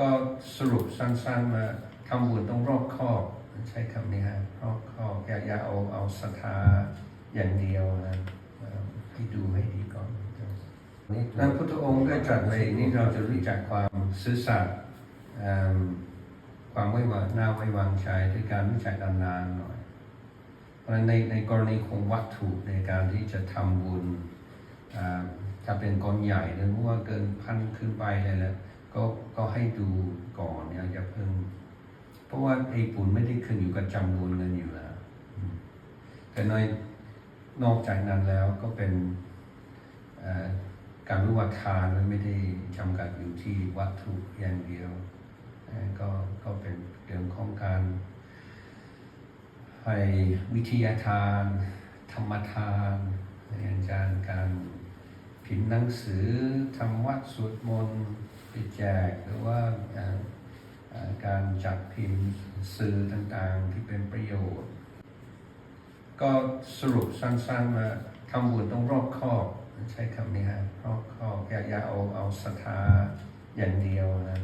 ก็สรุปสั้นๆมาทำบุญต้องรอบคอบใช้คำนี้ฮะรอบคอบอย่าอย่าเอาเอาศรัทธาอย่างเดียวนะเอ่อให้ดูให้ดีก่อนพระพุทธองค์ก็ตรัสไว้นี่เราจะรู้จักความซื่อสัตย์ความไว้วางหน้าไว้วางใจด้วยการรู้จักกันนานหน่อย เพราะฉะนั้นในในกรณีของวัตถุในการที่จะทำบุญถ้าเป็นกอนใหญ่หรือว่าเกินพันขึ้นไปเลยแหละ ก็ก็ให้ดูก่อนเนี่ยอย่าเพิ่งเพราะว่าไอ้บุญไม่ได้ขึ้นอยู่กับจำนวนเงินอยู่แล้วแต่ในนอกจากนั้นแล้วก็เป็นการรู้ว่าทานไม่ได้จำกัดอยู่ที่วัตถุอย่างเดียว ก็ก็เป็นเรื่องของการให้วิทยาทาน ธรรมทานอาจารย์การ พิมพ์หนังสือทำวัดสวดมนต์ไปแจกหรือว่าการจัดพิมพ์สื่อต่างๆที่เป็นประโยชน์ ก็สรุปสั้นๆมาทำบุญต้องรอบคอบใช้คำนี้ฮะรอบคอบอย่าอย่าเอาเอาศรัทธาอย่างเดียวนะ